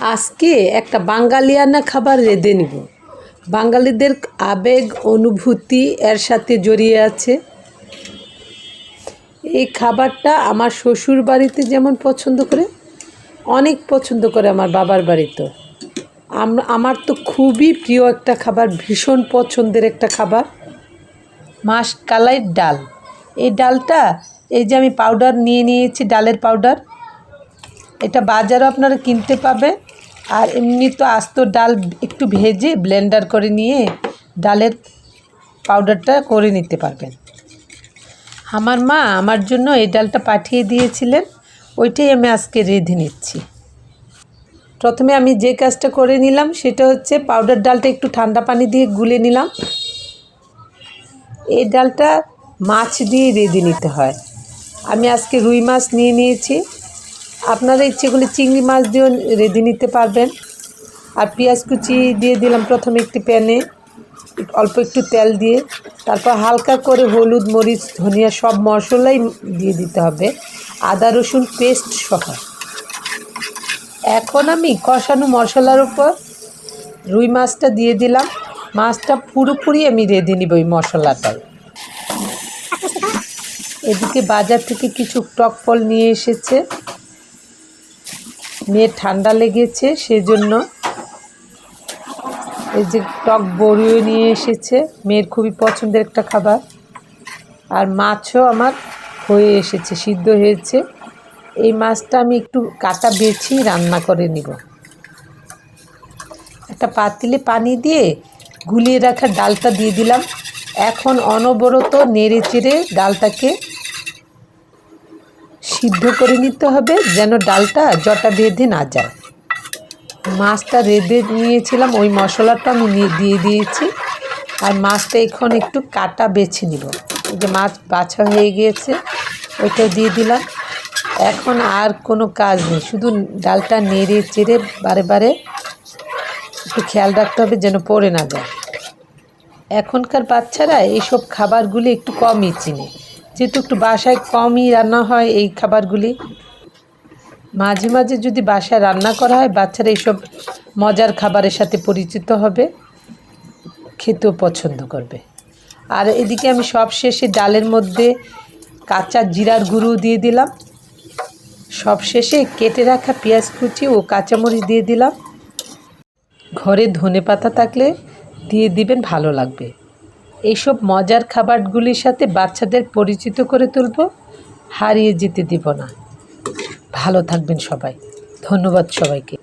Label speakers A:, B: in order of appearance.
A: আজকে একটা বাঙালিয়ানা খাবার রেঁধে নিব। বাঙালিদের আবেগ, অনুভূতি এর সাথে জড়িয়ে আছে। এই খাবারটা আমার শ্বশুর বাড়িতে যেমন পছন্দ করে, অনেক পছন্দ করে আমার বাবার বাড়িতেও আম- আমার তো খুবই প্রিয় একটা খাবার, ভীষণ পছন্দের একটা খাবার মাস কালাই ডাল। এই ডালটা এই যে আমি পাউডার নিয়ে নিয়েছি, ডালের পাউডার এটা বাজারও আপনারা কিনতে পাবেন। আর এমনি তো আস্ত ডাল একটু ভেজে ব্লেন্ডার করে নিয়ে ডালের পাউডারটা করে নিতে পারবেন। আমার মা আমার জন্য এই ডালটা পাঠিয়ে দিয়েছিলেন, ওইটাই আমি আজকে রেঁধে নিচ্ছি। প্রথমে আমি যে কাজটা করে নিলাম সেটা হচ্ছে পাউডার ডালটা একটু ঠান্ডা পানি দিয়ে গুলে নিলাম। এই ডালটা মাছ দিয়ে রেঁধে নিতে হয়। আমি আজকে রুই মাছ নিয়ে নিয়েছি। আপনারা ইচ্ছে করলে চিংড়ি মাছ দিয়েও রেঁধে নিতে পারবেন। আর পেঁয়াজ কুচি দিয়ে দিলাম প্রথমে একটি প্যানে অল্প একটু তেল দিয়ে। তারপর হালকা করে হলুদ, মরিচ, ধনিয়া সব মশলাই দিয়ে দিতে হবে। আদা, রসুন পেস্ট সহ। এখন আমি কষানো মশলার উপর রুই মাছটা দিয়ে দিলাম। মাছটা পুরোপুরি আমি রেঁধে নিব ওই মশলাটায় এদিকে বাজার থেকে কিছু টক ফল নিয়ে এসেছে। মেয়ের ঠান্ডা লেগেছে, সেজন্য এই যে টক বড়িও নিয়ে এসেছে, মেয়ের খুবই পছন্দের একটা খাবার। আর মাছও আমার হয়ে এসেছে, সিদ্ধ হয়েছে। এই মাছটা আমি একটু কাটা বেছি রান্না করে নিব। একটা পাতিলে পানি দিয়ে গুলিয়ে রাখা ডালটা দিয়ে দিলাম। এখন অনবরত নেড়ে চেড়ে ডালটাকে সিদ্ধ করে নিতে হবে যেন ডালটা জটা বেঁধে না যায়। মাছটা রেঁধে নিয়েছিলাম, ওই মশলাটা আমি দিয়ে দিয়েছি। আর মাছটা এখন একটু কাটা বেছে নিব। যে মাছ বাছা হয়ে গিয়েছে, ওইটা দিয়ে দিলাম। এখন আর কোনো কাজ নেই, শুধু ডালটা নেড়ে চেড়ে বারে বারে একটু খেয়াল রাখতে হবে যেন পড়ে না যায়। এখনকার বাচ্চারা এইসব খাবারগুলি একটু কমই চিনে। যেহেতু একটু বাসায় কমই রান্না হয় এই খাবারগুলি। মাঝে মাঝে যদি বাসায় রান্না করা হয়, বাচ্চারা এইসব মজার খাবারের সাথে পরিচিত হবে, খেতেও পছন্দ করবে। আর এদিকে আমি সব শেষে ডালের মধ্যে কাঁচা জিরার গুঁড়ো দিয়ে দিলাম। সব শেষে কেটে রাখা পেঁয়াজ কুচি ও কাঁচামরিচ দিয়ে দিলাম। ঘরে ধনে পাতা থাকলে দিয়ে দিবেন, ভালো লাগবে। এইসব মজার খাবারগুলির সাথে বাচ্চাদের পরিচিত করে তুলব, হারিয়ে যেতে দিব না। ভালো থাকবেন সবাই। ধন্যবাদ সবাইকে।